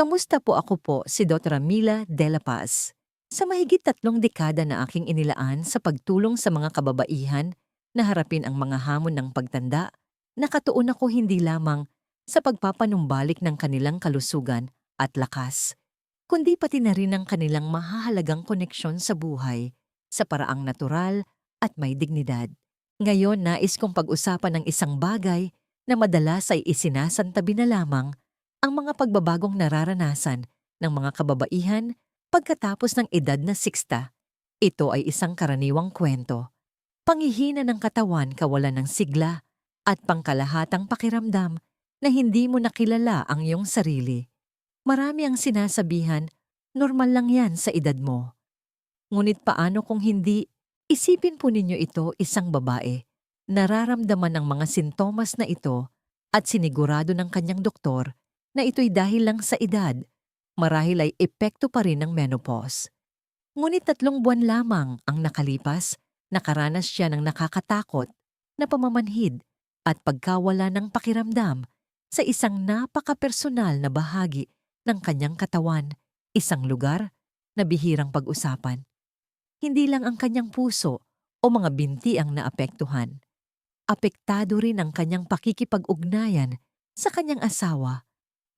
Kamusta po ako po si Dr. Mila De La Paz. Sa mahigit tatlong dekada na aking inilaan sa pagtulong sa mga kababaihan na harapin ang mga hamon ng pagtanda, nakatuon ako hindi lamang sa pagpapanumbalik ng kanilang kalusugan at lakas, kundi pati na rin ang kanilang mahahalagang koneksyon sa buhay sa paraang natural at may dignidad. Ngayon nais kong pag-usapan ng isang bagay na madalas ay isinasantabi na lamang ang mga pagbabagong nararanasan ng mga kababaihan pagkatapos ng edad na 60. Ito ay isang karaniwang kwento. Pangihina ng katawan kawalan ng sigla at pangkalahatang pakiramdam na hindi mo nakilala ang iyong sarili. Marami ang sinasabihan, normal lang yan sa edad mo. Ngunit paano kung hindi, isipin po ninyo ito isang babae. Nararamdaman ang mga sintomas na ito at sinigurado ng kanyang doktor na ito'y dahil lang sa edad, marahil ay epekto pa rin ng menopause. Ngunit tatlong buwan lamang ang nakalipas, nakaranas siya ng nakakatakot na pamamanhid at pagkawala ng pakiramdam sa isang napaka-personal na bahagi ng kanyang katawan, isang lugar na bihirang pag-usapan. Hindi lang ang kanyang puso o mga binti ang naapektuhan. Apektado rin ang kanyang pakikipag-ugnayan sa kanyang asawa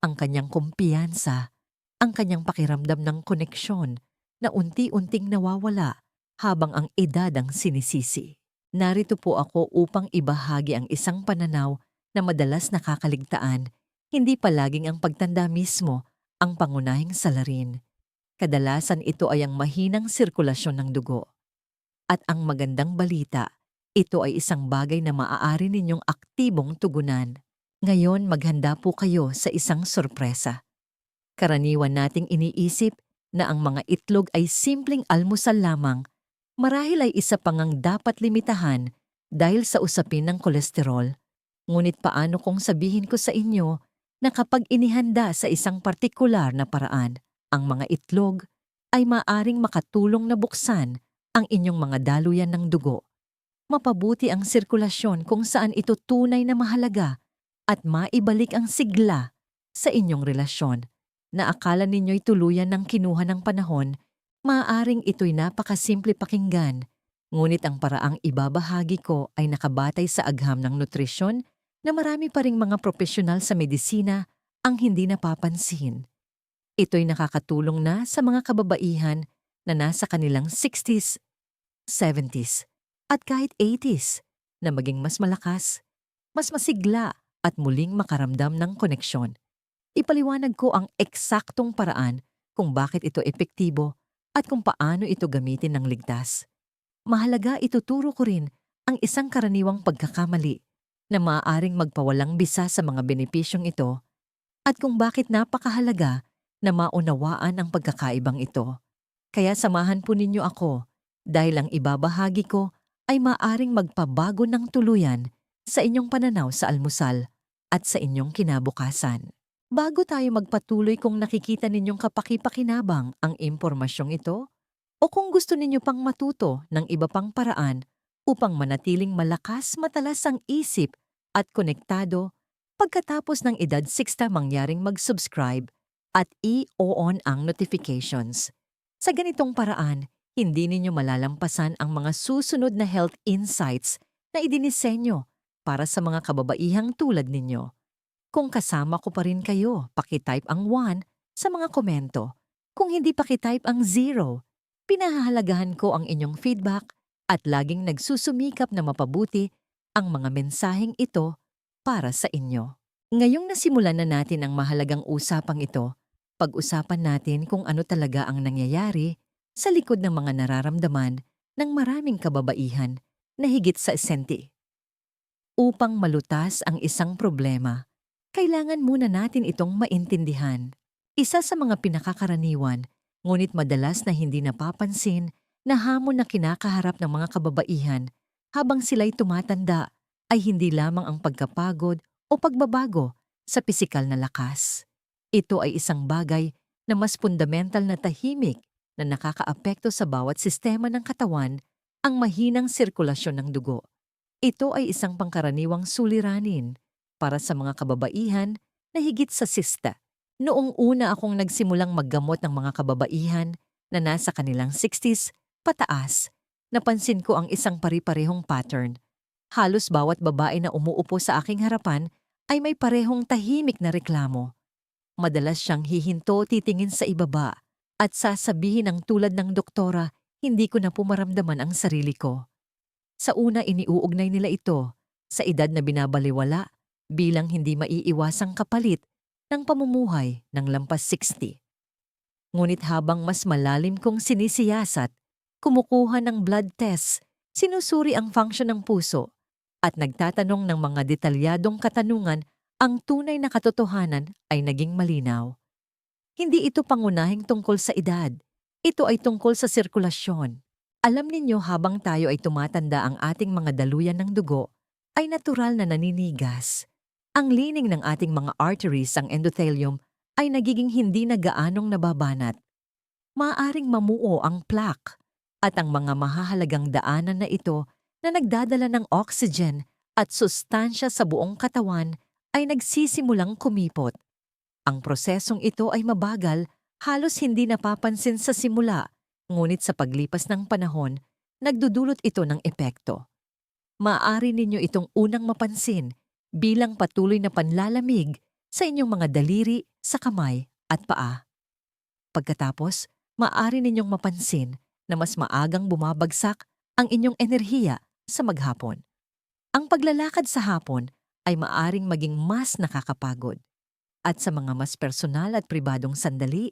ang kanyang kumpiyansa, ang kanyang pakiramdam ng koneksyon na unti-unting nawawala habang ang edad ang sinisisi. Narito po ako upang ibahagi ang isang pananaw na madalas nakakaligtaan, hindi palaging ang pagtanda mismo ang pangunahing salarin. Kadalasan ito ay ang mahinang sirkulasyon ng dugo. At ang magandang balita, ito ay isang bagay na maaari ninyong aktibong tugunan. Ngayon maghanda po kayo sa isang sorpresa. Karaniwan nating iniisip na ang mga itlog ay simpleng almusal lamang, marahil ay isa pangang dapat limitahan dahil sa usapin ng kolesterol. Ngunit paano kung sabihin ko sa inyo na kapag inihanda sa isang partikular na paraan, ang mga itlog ay maaring makatulong na buksan ang inyong mga daluyan ng dugo. Mapabuti ang sirkulasyon kung saan ito tunay na mahalaga at maibalik ang sigla sa inyong relasyon na akala ninyo'y tuluyan ng kinuha ng panahon, maaaring ito'y napakasimple pakinggan, ngunit ang paraang ibabahagi ko ay nakabatay sa agham ng nutrisyon na marami pa ring mga profesional sa medisina ang hindi napapansin. Ito'y nakakatulong na sa mga kababaihan na nasa kanilang 60s, 70s, at kahit 80s na maging mas malakas, mas masigla at muling makaramdam ng koneksyon. Ipaliwanag ko ang eksaktong paraan kung bakit ito epektibo at kung paano ito gamitin ng ligtas. Mahalaga ituturo ko rin ang isang karaniwang pagkakamali na maaaring magpawalang bisa sa mga benepisyong ito at kung bakit napakahalaga na maunawaan ang pagkakaibang ito. Kaya samahan po ninyo ako dahil ang ibabahagi ko ay maaring magpabago ng tuluyan sa inyong pananaw sa almusal at sa inyong kinabukasan. Bago tayo magpatuloy kung nakikita ninyong kapakipakinabang ang impormasyong ito, o kung gusto ninyo pang matuto ng iba pang paraan upang manatiling malakas matalas ang isip at konektado pagkatapos ng edad 60 mangyaring mag-subscribe at i-on ang notifications. Sa ganitong paraan, hindi ninyo malalampasan ang mga susunod na health insights na idinisenyo para sa mga kababaihang tulad ninyo. Kung kasama ko pa rin kayo, pakitype ang 1 sa mga komento. Kung hindi pakitype ang 0, pinahahalagahan ko ang inyong feedback at laging nagsusumikap na mapabuti ang mga mensaheng ito para sa inyo. Ngayong nasimulan na natin ang mahalagang usapang ito, pag-usapan natin kung ano talaga ang nangyayari sa likod ng mga nararamdaman ng maraming kababaihan na higit sa senti. Upang malutas ang isang problema, kailangan muna natin itong maintindihan. Isa sa mga pinakakaraniwan, ngunit madalas na hindi napapansin na hamon na kinakaharap ng mga kababaihan habang sila'y tumatanda ay hindi lamang ang pagkapagod o pagbabago sa pisikal na lakas. Ito ay isang bagay na mas fundamental na tahimik na nakakaapekto sa bawat sistema ng katawan ang mahinang sirkulasyon ng dugo. Ito ay isang pangkaraniwang suliranin para sa mga kababaihan na higit sa sista Noong una akong nagsimulang maggamot ng mga kababaihan na nasa kanilang 60s, pataas, napansin ko ang isang pari-parehong pattern. Halos bawat babae na umuupo sa aking harapan ay may parehong tahimik na reklamo. Madalas siyang hihinto titingin sa ibaba at sasabihin ng tulad ng doktora, hindi ko na pumaramdaman ang sarili ko. Sa una iniuugnay nila ito sa edad na binabaliwala bilang hindi maiiwasang kapalit ng pamumuhay ng lampas 60. Ngunit habang mas malalim kong sinisiyasat, kumukuha ng blood test, sinusuri ang function ng puso, at nagtatanong ng mga detalyadong katanungan, ang tunay na katotohanan ay naging malinaw. Hindi ito pangunahing tungkol sa edad. Ito ay tungkol sa sirkulasyon. Alam ninyo habang tayo ay tumatanda ang ating mga daluyan ng dugo, ay natural na naninigas. Ang lining ng ating mga arteries, ang endothelium, ay nagiging hindi na gaanong nababanat. Maaring mamuo ang plaque at ang mga mahahalagang daanan na ito na nagdadala ng oxygen at sustansya sa buong katawan ay nagsisimulang kumipot. Ang prosesong ito ay mabagal, halos hindi napapansin sa simula, ngunit sa paglipas ng panahon, nagdudulot ito ng epekto. Maaari ninyo itong unang mapansin bilang patuloy na panlalamig sa inyong mga daliri, sa kamay at paa. Pagkatapos, maaari ninyong mapansin na mas maagang bumabagsak ang inyong enerhiya sa maghapon. Ang paglalakad sa hapon ay maaring maging mas nakakapagod. At sa mga mas personal at pribadong sandali,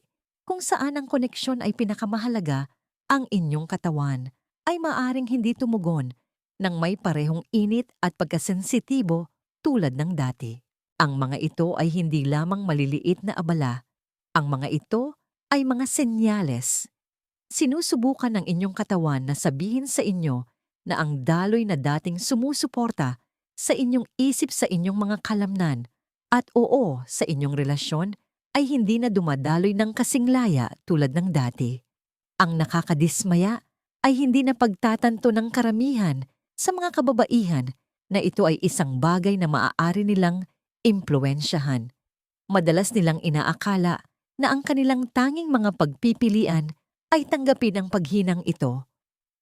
kung saan ang koneksyon ay pinakamahalaga, ang inyong katawan ay maaring hindi tumugon nang may parehong init at pagkasensitibo tulad ng dati. Ang mga ito ay hindi lamang maliliit na abala. Ang mga ito ay mga senyales. Sinusubukan ng inyong katawan na sabihin sa inyo na ang daloy na dating sumusuporta sa inyong isip sa inyong mga kalamnan at oo sa inyong relasyon ay hindi na dumadaloy ng kasinglaya tulad ng dati. Ang nakakadismaya ay hindi na pagtatanto ng karamihan sa mga kababaihan na ito ay isang bagay na maaari nilang impluensyahan. Madalas nilang inaakala na ang kanilang tanging mga pagpipilian ay tanggapin ang paghinang ito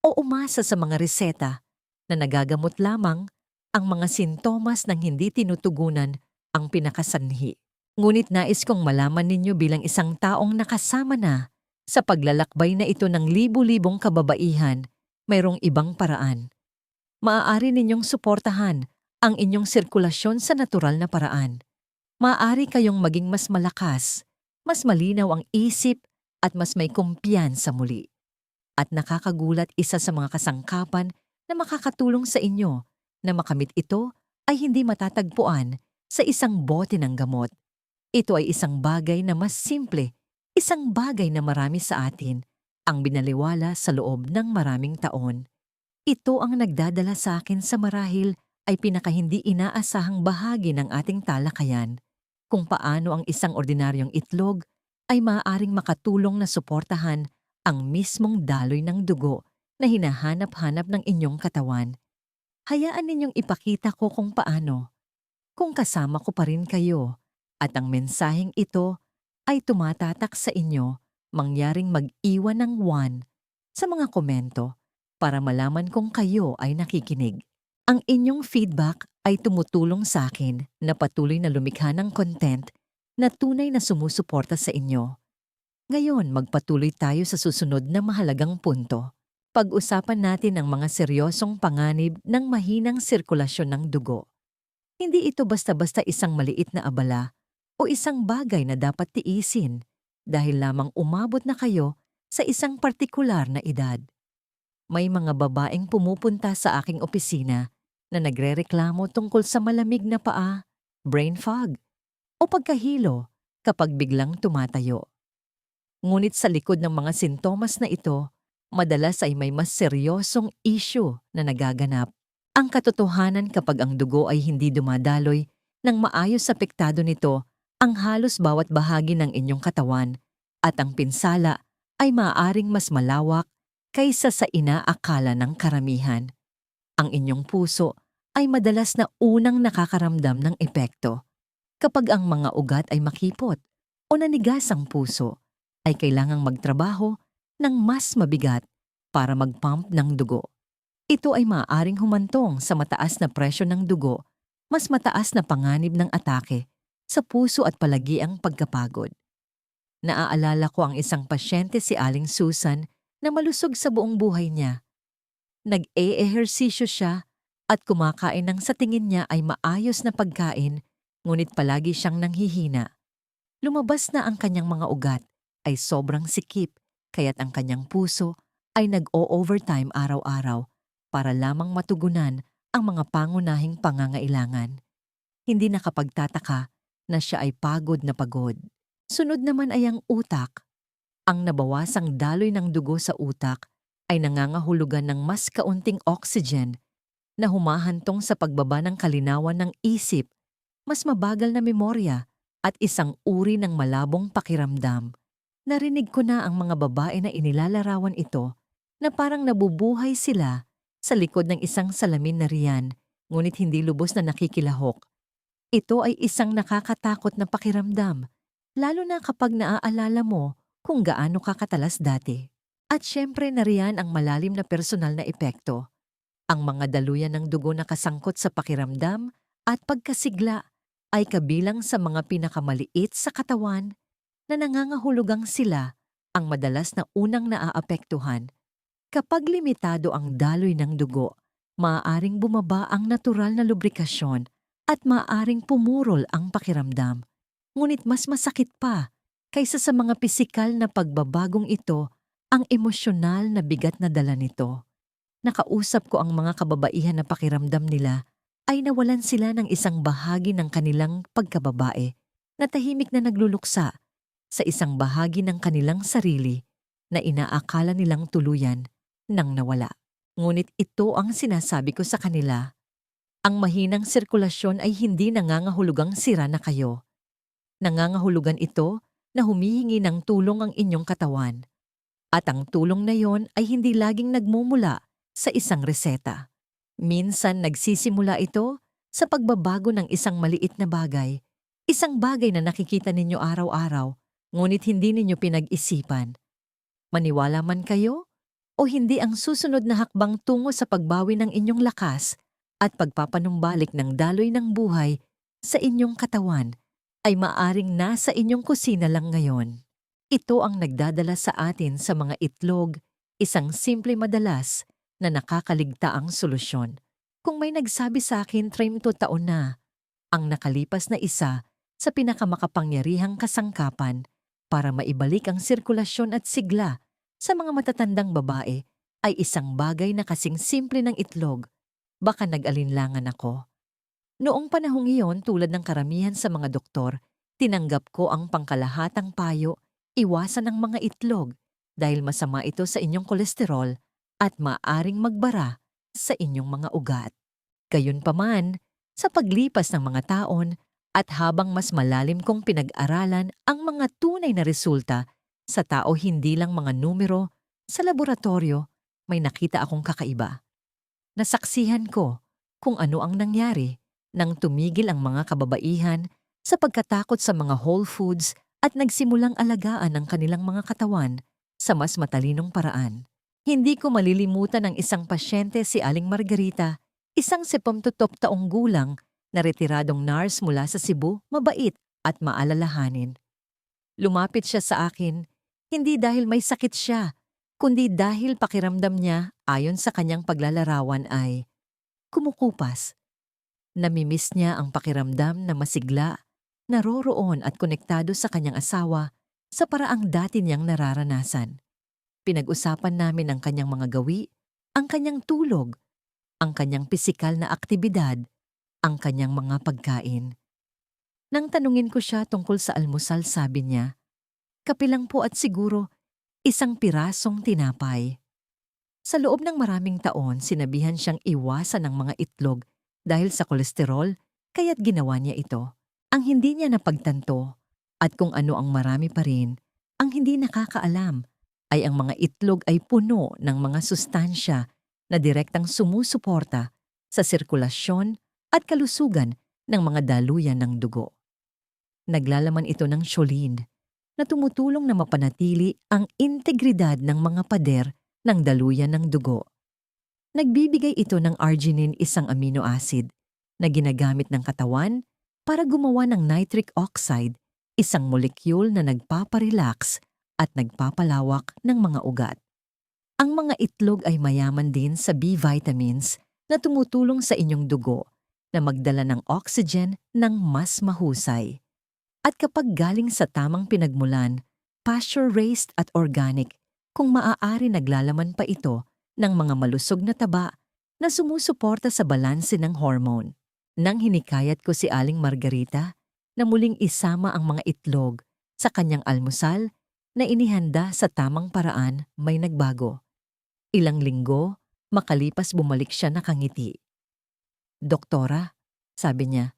o umasa sa mga reseta na nagagamot lamang ang mga sintomas ng hindi tinutugunan ang pinakasanhi. Ngunit nais kong malaman ninyo bilang isang taong nakasama na sa paglalakbay na ito ng libu-libong kababaihan, mayroong ibang paraan maaari ninyong suportahan ang inyong sirkulasyon sa natural na paraan. Maaari kayong maging mas malakas, mas malinaw ang isip at mas may kumpiyansa muli. At nakakagulat isa sa mga kasangkapan na makakatulong sa inyo na makamit ito ay hindi matatagpuan sa isang bote ng gamot. Ito ay isang bagay na mas simple, isang bagay na marami sa atin ang binaliwala sa loob ng maraming taon. Ito ang nagdadala sa akin sa marahil ay pinakahindi inaasahang bahagi ng ating talakayan kung paano ang isang ordinaryong itlog ay maaaring makatulong na suportahan ang mismong daloy ng dugo na hinahanap-hanap ng inyong katawan. Hayaan ninyong ipakita ko kung paano. Kung kasama ko pa rin kayo at ang mensaheng ito ay tumatatak sa inyo, mangyaring mag-iwan ng one sa mga komento para malaman kung kayo ay nakikinig. Ang inyong feedback ay tumutulong sa akin na patuloy na lumikha ng content na tunay na sumusuporta sa inyo. Ngayon, magpatuloy tayo sa susunod na mahalagang punto. Pag-usapan natin ang mga seryosong panganib ng mahinang sirkulasyon ng dugo. Hindi ito basta-basta isang maliit na abala o isang bagay na dapat tiisin dahil lamang umabot na kayo sa isang partikular na edad may mga babaeng pumupunta sa aking opisina na nagrereklamo tungkol sa malamig na paa, brain fog, o pagkahilo kapag biglang tumatayo. Ngunit sa likod ng mga sintomas na ito, madalas ay may mas seryosong issue na nagaganap. Ang katotohanan kapag ang dugo ay hindi dumadaloy nang maayos apektado nito ang halos bawat bahagi ng inyong katawan at ang pinsala ay maaaring mas malawak kaysa sa inaakala ng karamihan. Ang inyong puso ay madalas na unang nakakaramdam ng epekto kapag ang mga ugat ay makipot o nanigas ang puso, ay kailangang magtrabaho ng mas mabigat para mag-pump ng dugo. Ito ay maaaring humantong sa mataas na presyo ng dugo, mas mataas na panganib ng atake sa puso at palagi ang pagkapagod. Naaalala ko ang isang pasyente si Aling Susan na malusog sa buong buhay niya. Nag-e-ehersisyo siya at kumakain ng sa tingin niya ay maayos na pagkain, ngunit palagi siyang nanghihina. Lumabas na ang kanyang mga ugat ay sobrang sikip, kaya't ang kanyang puso ay nag-o-overtime araw-araw para lamang matugunan ang mga pangunahing pangangailangan. Hindi nakapagtataka na siya ay pagod na pagod. Sunod naman ay ang utak. Ang nabawasang daloy ng dugo sa utak ay nangangahulugan ng mas kaunting oxygen na humahantong sa pagbaba ng kalinawan ng isip, mas mabagal na memorya at isang uri ng malabong pakiramdam. Narinig ko na ang mga babae na inilalarawan ito na parang nabubuhay sila sa likod ng isang salamin na riyan, ngunit hindi lubos na nakikilahok. Ito ay isang nakakatakot na pakiramdam, lalo na kapag naaalala mo kung gaano ka katalas dati. At syempre nariyan ang malalim na personal na epekto. Ang mga daluyan ng dugo na kasangkot sa pakiramdam at pagkasigla ay kabilang sa mga pinakamaliit sa katawan na nangangahulugang sila ang madalas na unang naaapektuhan. Kapag limitado ang daloy ng dugo, maaaring bumaba ang natural na lubrikasyon at maaaring pumurol ang pakiramdam. Ngunit mas masakit pa kaysa sa mga pisikal na pagbabagong ito ang emosyonal na bigat na dala nito. Nakausap ko ang mga kababaihan na pakiramdam nila ay nawalan sila ng isang bahagi ng kanilang pagkababae na tahimik na nagluluksa sa isang bahagi ng kanilang sarili na inaakala nilang tuluyan nang nawala. Ngunit ito ang sinasabi ko sa kanila. Ang mahinang sirkulasyon ay hindi nangangahulugang sira na kayo. Nangangahulugan ito na humihingi ng tulong ang inyong katawan. At ang tulong na yon ay hindi laging nagmumula sa isang reseta. Minsan nagsisimula ito sa pagbabago ng isang maliit na bagay, isang bagay na nakikita ninyo araw-araw ngunit hindi ninyo pinag-isipan. Maniwala man kayo o hindi ang susunod na hakbang tungo sa pagbawi ng inyong lakas at pagpapanumbalik ng daloy ng buhay sa inyong katawan ay maaring nasa inyong kusina lang ngayon. Ito ang nagdadala sa atin sa mga itlog, isang simple madalas na nakakaligta ang solusyon. Kung may nagsabi sa akin 30 taon na, ang nakalipas na isa sa pinakamakapangyarihang kasangkapan para maibalik ang sirkulasyon at sigla sa mga matatandang babae ay isang bagay na kasing simple ng itlog. Baka nag-alinlangan ako. Noong panahong iyon tulad ng karamihan sa mga doktor, tinanggap ko ang pangkalahatang payo, iwasan ng mga itlog dahil masama ito sa inyong kolesterol at maaring magbara sa inyong mga ugat. Gayunpaman, sa paglipas ng mga taon, at habang mas malalim kong pinag-aralan ang mga tunay na resulta sa tao hindi lang mga numero, sa laboratorio may nakita akong kakaiba. Nasaksihan ko kung ano ang nangyari nang tumigil ang mga kababaihan sa pagkatakot sa mga whole foods at nagsimulang alagaan ang kanilang mga katawan sa mas matalinong paraan. Hindi ko malilimutan ang isang pasyente si Aling Margarita, isang 72 taong gulang na retiradong nurse mula sa Cebu, mabait at maalalahanin. Lumapit siya sa akin, hindi dahil may sakit siya, kundi dahil pakiramdam niya ayon sa kanyang paglalarawan ay kumukupas. Namimiss niya ang pakiramdam na masigla, naroroon at konektado sa kanyang asawa sa paraang dati niyang nararanasan. Pinag-usapan namin ang kanyang mga gawi, ang kanyang tulog, ang kanyang pisikal na aktibidad, ang kanyang mga pagkain. Nang tanungin ko siya tungkol sa almusal, sabi niya, kapilang po at siguro isang pirasong tinapay. Sa loob ng maraming taon, sinabihan siyang iwasan ng mga itlog dahil sa kolesterol, kaya't ginawa niya ito. Ang hindi niya napagtanto at kung ano ang marami pa rin, ang hindi nakakaalam ay ang mga itlog ay puno ng mga sustansya na direktang sumusuporta sa sirkulasyon at kalusugan ng mga daluyan ng dugo. Naglalaman ito ng choline, na tumutulong na mapanatili ang integridad ng mga pader ng daluyan ng dugo. Nagbibigay ito ng arginine isang amino acid na ginagamit ng katawan para gumawa ng nitric oxide, isang molekule na nagpaparelax at nagpapalawak ng mga ugat. Ang mga itlog ay mayaman din sa B vitamins na tumutulong sa inyong dugo na magdala ng oxygen ng mas mahusay. At kapag galing sa tamang pinagmulan, pasture-raised at organic, kung maaari naglalaman pa ito ng mga malusog na taba na sumusuporta sa balanse ng hormone. Nang hinikayat ko si Aling Margarita na muling isama ang mga itlog sa kanyang almusal na inihanda sa tamang paraan may nagbago. Ilang linggo, makalipas bumalik siya nakangiti. Doktora, sabi niya,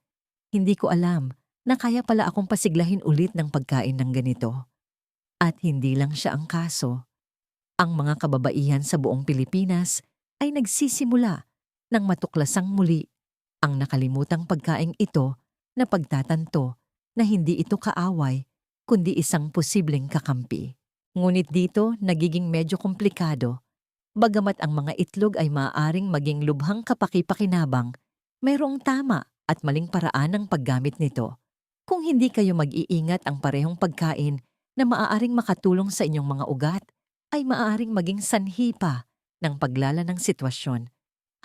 hindi ko alam na kaya pala akong pasiglahin ulit ng pagkain ng ganito. At hindi lang siya ang kaso. Ang mga kababaihan sa buong Pilipinas ay nagsisimula ng matuklasang muli ang nakalimutang pagkaing ito na pagtatanto na hindi ito kaaway kundi isang posibleng kakampi. Ngunit dito nagiging medyo komplikado. Bagamat ang mga itlog ay maaaring maging lubhang kapakipakinabang, mayroong tama at maling paraan ng paggamit nito. Kung hindi kayo mag-iingat ang parehong pagkain na maaaring makatulong sa inyong mga ugat, ay maaaring maging sanhi pa ng paglala ng sitwasyon.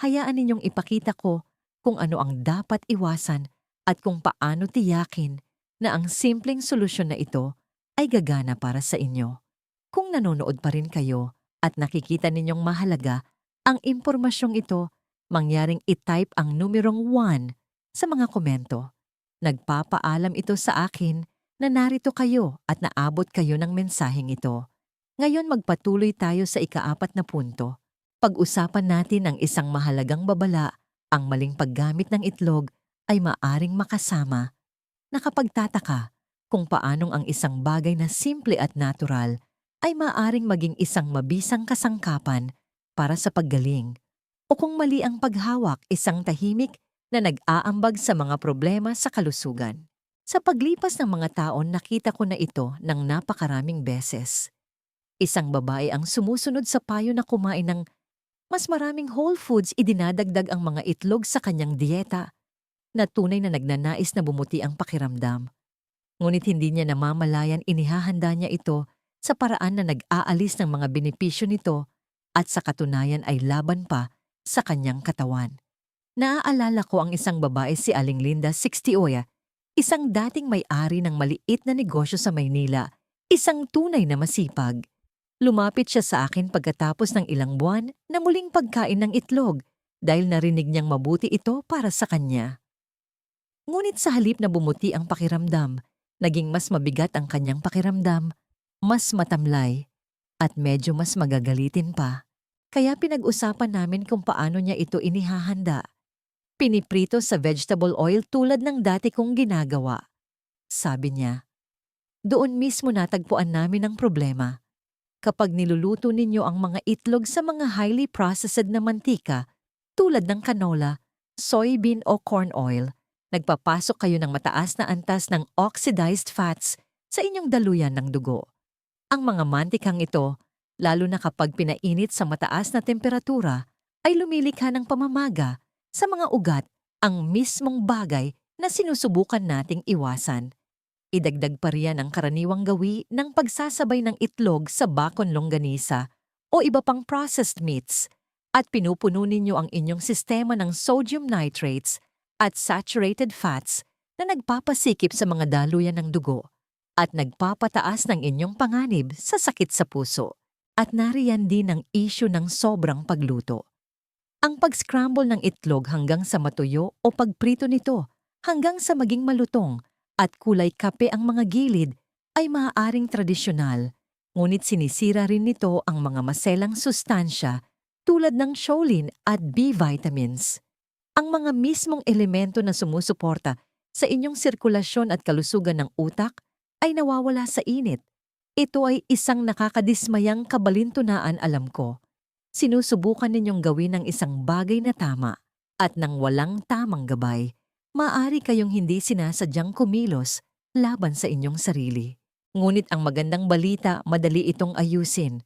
Hayaan ninyong ipakita ko kung ano ang dapat iwasan at kung paano tiyakin na ang simpleng solusyon na ito ay gagana para sa inyo. Kung nanonood pa rin kayo at nakikita ninyong mahalaga ang impormasyong ito, mangyaring i-type ang numerong 1 sa mga komento. Nagpapaalam ito sa akin na narito kayo at naabot kayo ng mensaheng ito. Ngayon magpatuloy tayo sa ikaapat na punto. Pag-usapan natin ang isang mahalagang babala, ang maling paggamit ng itlog ay maaring makasama. Nakapagtataka kung paanong ang isang bagay na simple at natural ay maaring maging isang mabisang kasangkapan para sa paggaling. O kung mali ang paghawak, isang tahimik na nag-aambag sa mga problema sa kalusugan. Sa paglipas ng mga taon, nakita ko na ito ng napakaraming beses. Isang babae ang sumusunod sa payo na kumain ng mas maraming whole foods idinadagdag ang mga itlog sa kanyang dieta na tunay na nagnanais na bumuti ang pakiramdam. Ngunit hindi niya namamalayan inihahanda niya ito sa paraan na nag-aalis ng mga benepisyo nito at sa katunayan ay laban pa sa kanyang katawan. Naaalala ko ang isang babae si Aling Linda 60 isang dating may-ari ng maliit na negosyo sa Maynila, isang tunay na masipag. Lumapit siya sa akin pagkatapos ng ilang buwan na muling pagkain ng itlog dahil narinig niyang mabuti ito para sa kanya. Ngunit sa halip na bumuti ang pakiramdam, naging mas mabigat ang kanyang pakiramdam, mas matamlay, at medyo mas magagalitin pa. Kaya pinag-usapan namin kung paano niya ito inihahanda. Piniprito sa vegetable oil tulad ng dati kong ginagawa. Sabi niya, doon mismo natagpuan namin ang problema kapag niluluto ninyo ang mga itlog sa mga highly processed na mantika tulad ng canola, soybean o corn oil, nagpapasok kayo ng mataas na antas ng oxidized fats sa inyong daluyan ng dugo. Ang mga mantikang ito, lalo na kapag pinainit sa mataas na temperatura, ay lumilikha ng pamamaga sa mga ugat ang mismong bagay na sinusubukan nating iwasan. Idagdag pa riyan ang karaniwang gawi ng pagsasabay ng itlog sa bakon longganisa o iba pang processed meats at pinupuno ninyo ang inyong sistema ng sodium nitrates at saturated fats na nagpapasikip sa mga daluyan ng dugo at nagpapataas ng inyong panganib sa sakit sa puso. At nariyan din ang issue ng sobrang pagluto. Ang pag-scramble ng itlog hanggang sa matuyo o pagprito nito hanggang sa maging malutong at kulay kape ang mga gilid ay maaaring tradisyonal, ngunit sinisira rin nito ang mga maselang sustansya tulad ng choline at B vitamins. Ang mga mismong elemento na sumusuporta sa inyong sirkulasyon at kalusugan ng utak ay nawawala sa init. Ito ay isang nakakadismayang kabalintunaan alam ko. Sinusubukan ninyong gawin ng isang bagay na tama at nang walang tamang gabay, maaari kayong hindi sinasadyang kumilos laban sa inyong sarili. Ngunit ang magandang balita, madali itong ayusin.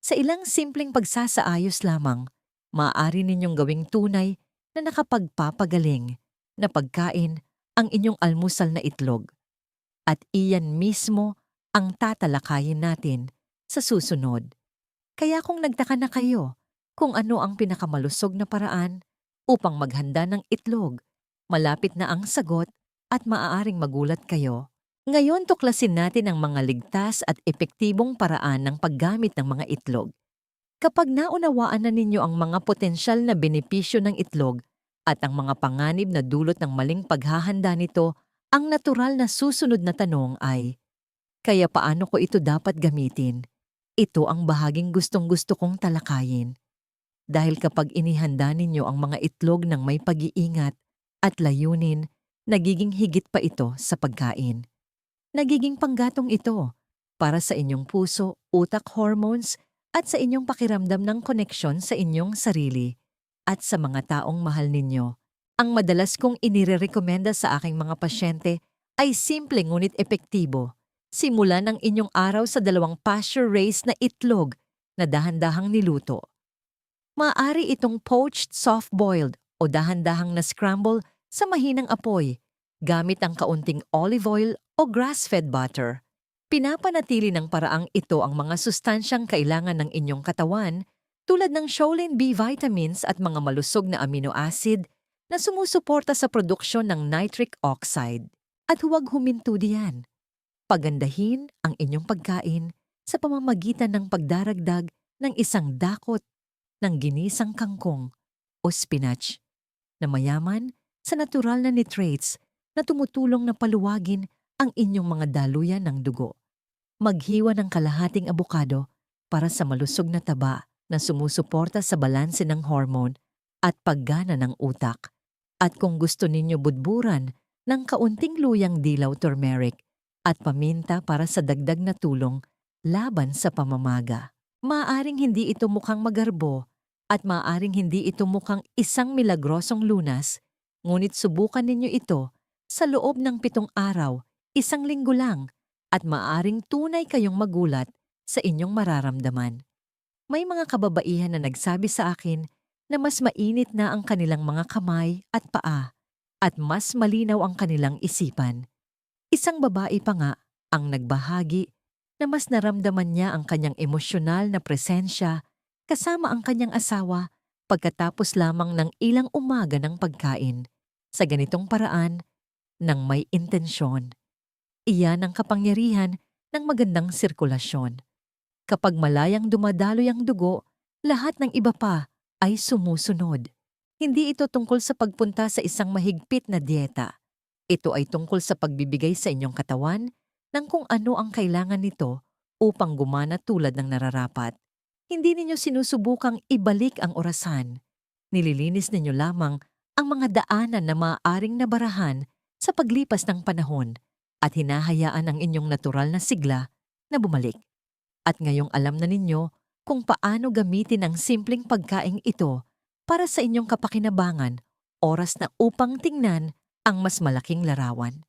Sa ilang simpleng pagsasaayos lamang, maaari ninyong gawing tunay na nakapagpapagaling na pagkain ang inyong almusal na itlog. At iyan mismo ang tatalakayin natin sa susunod. Kaya kung nagtaka na kayo kung ano ang pinakamalusog na paraan upang maghanda ng itlog, malapit na ang sagot at maaaring magulat kayo. Ngayon tuklasin natin ang mga ligtas at epektibong paraan ng paggamit ng mga itlog. Kapag naunawaan na ninyo ang mga potensyal na benepisyo ng itlog at ang mga panganib na dulot ng maling paghahanda nito, ang natural na susunod na tanong ay, kaya paano ko ito dapat gamitin? Ito ang bahaging gustong-gusto kong talakayin. Dahil kapag inihanda ninyo ang mga itlog ng may pag-iingat at layunin, nagiging higit pa ito sa pagkain. Nagiging panggatong ito para sa inyong puso, utak hormones at sa inyong pakiramdam ng koneksyon sa inyong sarili at sa mga taong mahal ninyo. Ang madalas kong inirerekomenda sa aking mga pasyente ay simple ngunit epektibo. Simulan ang inyong araw sa dalawang pasture-raised na itlog na dahan-dahang niluto. Maaari itong poached soft-boiled o dahan-dahang na scramble sa mahinang apoy gamit ang kaunting olive oil o grass-fed butter. Pinapanatili ng paraang ito ang mga sustansyang kailangan ng inyong katawan tulad ng Choline B vitamins at mga malusog na amino acid na sumusuporta sa produksyon ng nitric oxide. At huwag huminto diyan. Pagandahin ang inyong pagkain sa pamamagitan ng pagdaragdag ng isang dakot ng ginisang kangkong o spinach na mayaman sa natural na nitrates na tumutulong na paluwagin ang inyong mga daluyan ng dugo. Maghiwa ng kalahating abukado para sa malusog na taba na sumusuporta sa balanse ng hormone at paggana ng utak. At kung gusto ninyo budburan ng kaunting luyang dilaw turmeric at paminta para sa dagdag na tulong laban sa pamamaga. Maaring hindi ito mukhang magarbo at maaring hindi ito mukhang isang milagrosong lunas, ngunit subukan ninyo ito sa loob ng pitong araw, isang linggo lang, at maaring tunay kayong magulat sa inyong mararamdaman. May mga kababaihan na nagsabi sa akin na mas mainit na ang kanilang mga kamay at paa at mas malinaw ang kanilang isipan. Isang babae pa nga ang nagbahagi na mas naramdaman niya ang kanyang emosyonal na presensya kasama ang kanyang asawa pagkatapos lamang ng ilang umaga ng pagkain sa ganitong paraan ng may intensyon. Iyan ang kapangyarihan ng magandang sirkulasyon. Kapag malayang dumadaloy ang dugo, lahat ng iba pa ay sumusunod. Hindi ito tungkol sa pagpunta sa isang mahigpit na dieta. Ito ay tungkol sa pagbibigay sa inyong katawan ng kung ano ang kailangan nito upang gumana tulad ng nararapat. Hindi ninyo sinusubukang ibalik ang orasan. Nililinis ninyo lamang ang mga daanan na maaaring nabarahan sa paglipas ng panahon at hinahayaan ang inyong natural na sigla na bumalik. At ngayong alam na ninyo kung paano gamitin ang simpleng pagkaing ito para sa inyong kapakinabangan, oras na upang tingnan ang mas malaking larawan.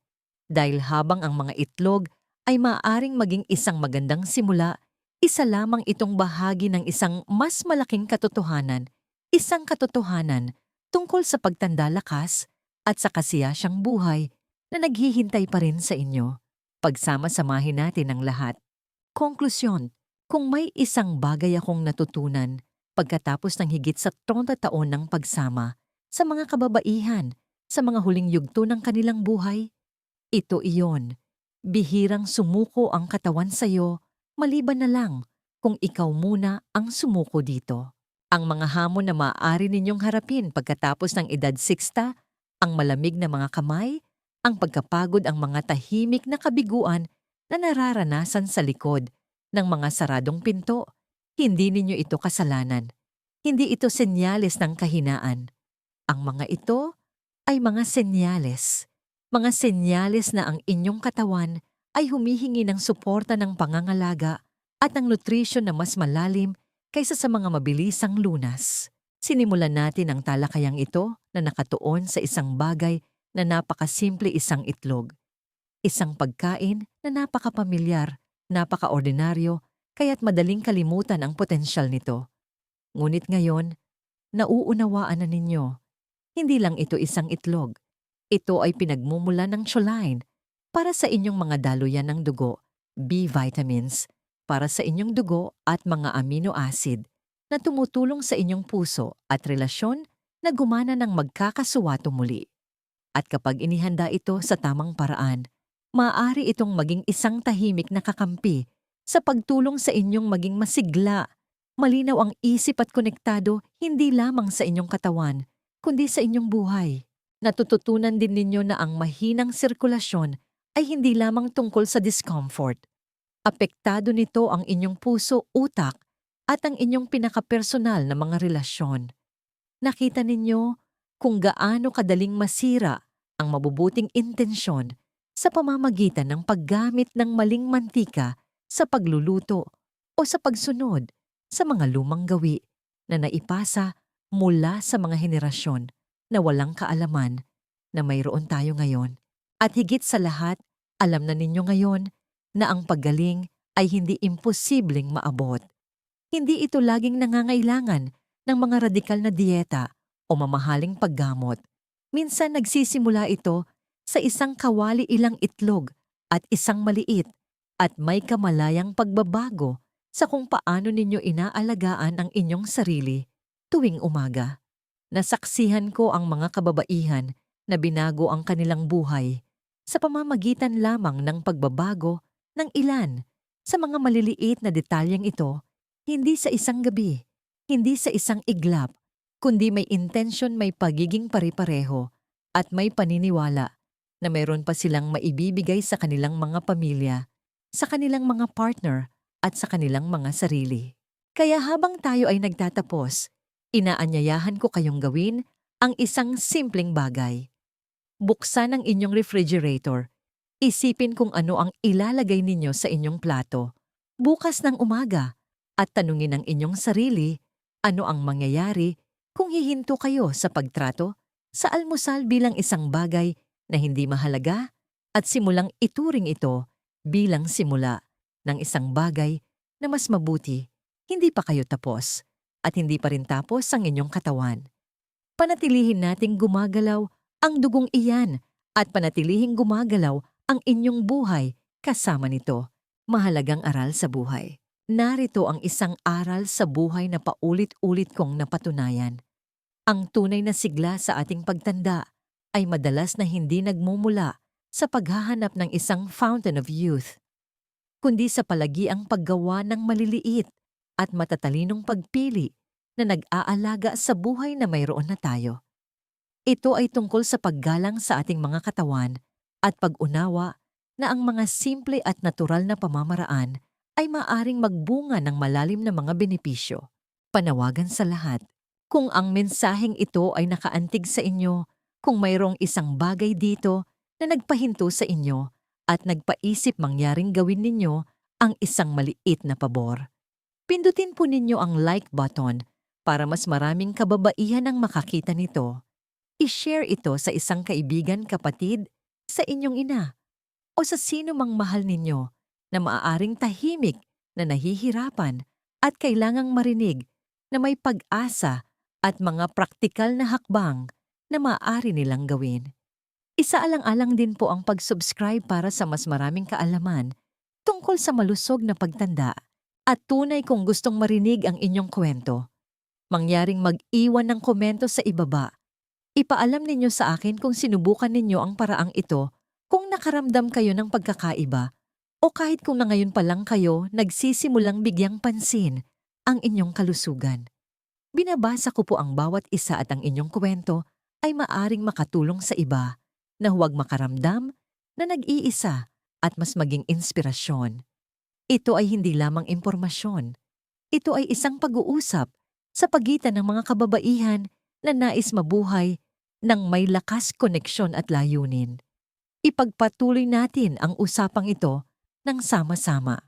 Dahil habang ang mga itlog ay maaaring maging isang magandang simula, isa lamang itong bahagi ng isang mas malaking katotohanan, isang katotohanan tungkol sa pagtanda lakas at sa kasiyasang buhay na naghihintay pa rin sa inyo. Pagsama-samahin natin ang lahat. Konklusyon, kung may isang bagay akong natutunan pagkatapos ng higit sa 30 taon ng pagsama sa mga kababaihan sa mga huling yugto ng kanilang buhay? Ito iyon. Bihirang sumuko ang katawan sa iyo, maliban na lang kung ikaw muna ang sumuko dito. Ang mga hamon na maaari ninyong harapin pagkatapos ng edad 60, ang malamig na mga kamay, ang pagkapagod ang mga tahimik na kabiguan na nararanasan sa likod ng mga saradong pinto. Hindi ninyo ito kasalanan. Hindi ito senyales ng kahinaan. Ang mga ito ay mga senyales. Mga senyales na ang inyong katawan ay humihingi ng suporta ng pangangalaga at ng nutrisyon na mas malalim kaysa sa mga mabilisang lunas. Sinimulan natin ang talakayang ito na nakatuon sa isang bagay na napakasimple isang itlog. Isang pagkain na napakapamilyar, napakaordinaryo, kaya't madaling kalimutan ang potensyal nito. Ngunit ngayon, nauunawaan na ninyo, hindi lang ito isang itlog. Ito ay pinagmumula ng choline para sa inyong mga daluyan ng dugo, B vitamins, para sa inyong dugo at mga amino acid na tumutulong sa inyong puso at relasyon na gumana ng magkakasuwato muli. At kapag inihanda ito sa tamang paraan, maaari itong maging isang tahimik na kakampi sa pagtulong sa inyong maging masigla. Malinaw ang isip at konektado hindi lamang sa inyong katawan, kundi sa inyong buhay. Natututunan din ninyo na ang mahinang sirkulasyon ay hindi lamang tungkol sa discomfort. Apektado nito ang inyong puso, utak, at ang inyong pinakapersonal na mga relasyon. Nakita ninyo kung gaano kadaling masira ang mabubuting intensyon sa pamamagitan ng paggamit ng maling mantika sa pagluluto o sa pagsunod sa mga lumang gawi na naipasa mula sa mga henerasyon na walang kaalaman na mayroon tayo ngayon. At higit sa lahat, alam na ninyo ngayon na ang paggaling ay hindi imposibleng maabot. Hindi ito laging nangangailangan ng mga radikal na dieta o mamahaling paggamot. Minsan nagsisimula ito sa isang kawali ilang itlog at isang maliit at may kamalayang pagbabago sa kung paano ninyo inaalagaan ang inyong sarili tuwing umaga. Nasaksihan ko ang mga kababaihan na binago ang kanilang buhay sa pamamagitan lamang ng pagbabago ng ilan sa mga maliliit na detalyeng ito, hindi sa isang gabi, hindi sa isang iglap, kundi may intention may pagiging pare-pareho at may paniniwala na mayroon pa silang maibibigay sa kanilang mga pamilya, sa kanilang mga partner at sa kanilang mga sarili. Kaya habang tayo ay nagtatapos, inaanyayahan ko kayong gawin ang isang simpleng bagay. Buksan ang inyong refrigerator. Isipin kung ano ang ilalagay ninyo sa inyong plato. Bukas ng umaga at tanungin ang inyong sarili ano ang mangyayari kung hihinto kayo sa pagtrato sa almusal bilang isang bagay na hindi mahalaga at simulang ituring ito bilang simula ng isang bagay na mas mabuti, hindi pa kayo tapos at hindi pa rin tapos ang inyong katawan. Panatilihin nating gumagalaw ang dugong iyan at panatilihing gumagalaw ang inyong buhay kasama nito. Mahalagang aral sa buhay. Narito ang isang aral sa buhay na paulit-ulit kong napatunayan. Ang tunay na sigla sa ating pagtanda ay madalas na hindi nagmumula sa paghahanap ng isang fountain of youth, kundi sa palagiang paggawa ng maliliit at matatalinong pagpili na nag-aalaga sa buhay na mayroon na tayo. Ito ay tungkol sa paggalang sa ating mga katawan at pag-unawa na ang mga simple at natural na pamamaraan ay maaring magbunga ng malalim na mga benepisyo. Panawagan sa lahat, kung ang mensaheng ito ay nakaantig sa inyo, kung mayroong isang bagay dito na nagpahinto sa inyo at nagpaisip mangyaring gawin ninyo ang isang maliit na pabor. Pindutin po ninyo ang like button para mas maraming kababaihan ang makakita nito i-share ito sa isang kaibigan, kapatid, sa inyong ina, o sa sino mang mahal ninyo na maaaring tahimik na nahihirapan at kailangang marinig na may pag-asa at mga praktikal na hakbang na maaari nilang gawin. Isaalang-alang din po ang pag-subscribe para sa mas maraming kaalaman tungkol sa malusog na pagtanda at tunay kung gustong marinig ang inyong kwento. Mangyaring mag-iwan ng komento sa ibaba Ipaalam ninyo sa akin kung sinubukan ninyo ang paraang ito, kung nakaramdam kayo ng pagkakaiba, o kahit kung na ngayon pa lang kayo nagsisimulang bigyang pansin ang inyong kalusugan. Binabasa ko po ang bawat isa at ang inyong kwento ay maaring makatulong sa iba na huwag makaramdam na nag-iisa at mas maging inspirasyon. Ito ay hindi lamang impormasyon. Ito ay isang pag-uusap sa pagitan ng mga kababaihan na nais mabuhay ng may lakas koneksyon at layunin. Ipagpatuloy natin ang usapang ito ng sama-sama.